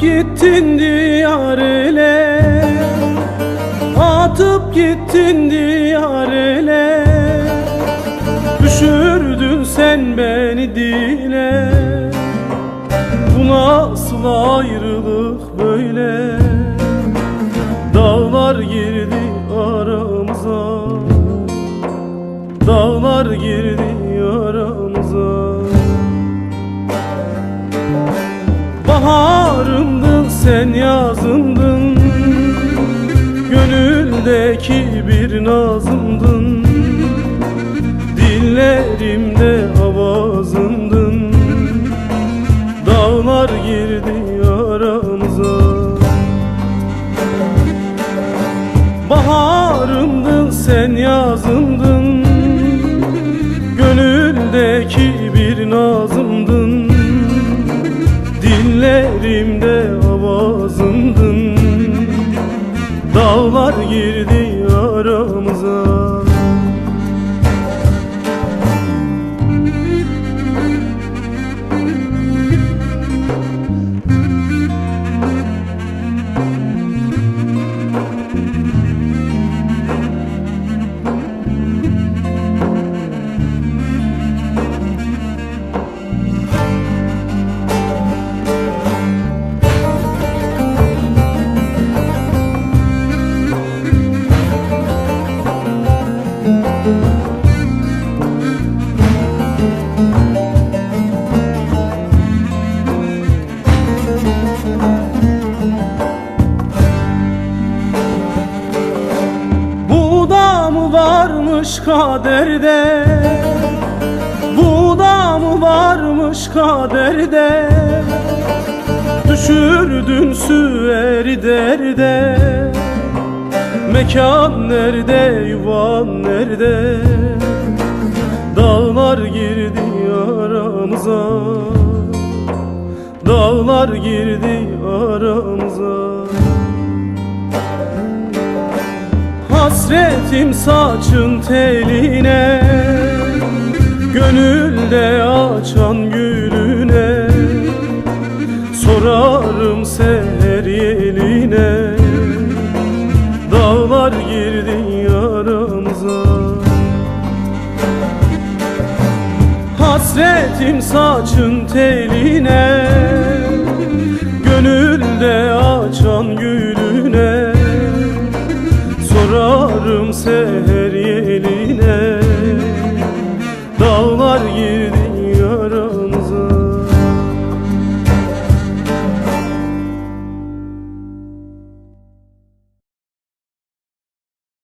gittin diyar ele Atıp gittin diyar ele Düşürdün sen beni dile Bu nasıl ayrılık böyle? Dağlar girdi aramıza Dağlar girdi aramıza Baharımdın sen yazımdın Gönüldeki bir nazımdın. Dillerimde avazımdın Dağlar girdi aramıza. Baharımdın sen yazımdın Dillerimde avazımdın Dağlar girdi aramıza varmış kaderde. Bu da mı varmış kaderde? Düşürdün süveri derde. Mekan nerede yuvan nerede? Dağlar girdi aramıza. Dağlar girdi aramıza Hasretim saçın teline Gönülde açan gülüne. Sorarım seher yeline Dağlar girdi aramıza Hasretim saçın teline Gönülde açan gülüne Sorarım seher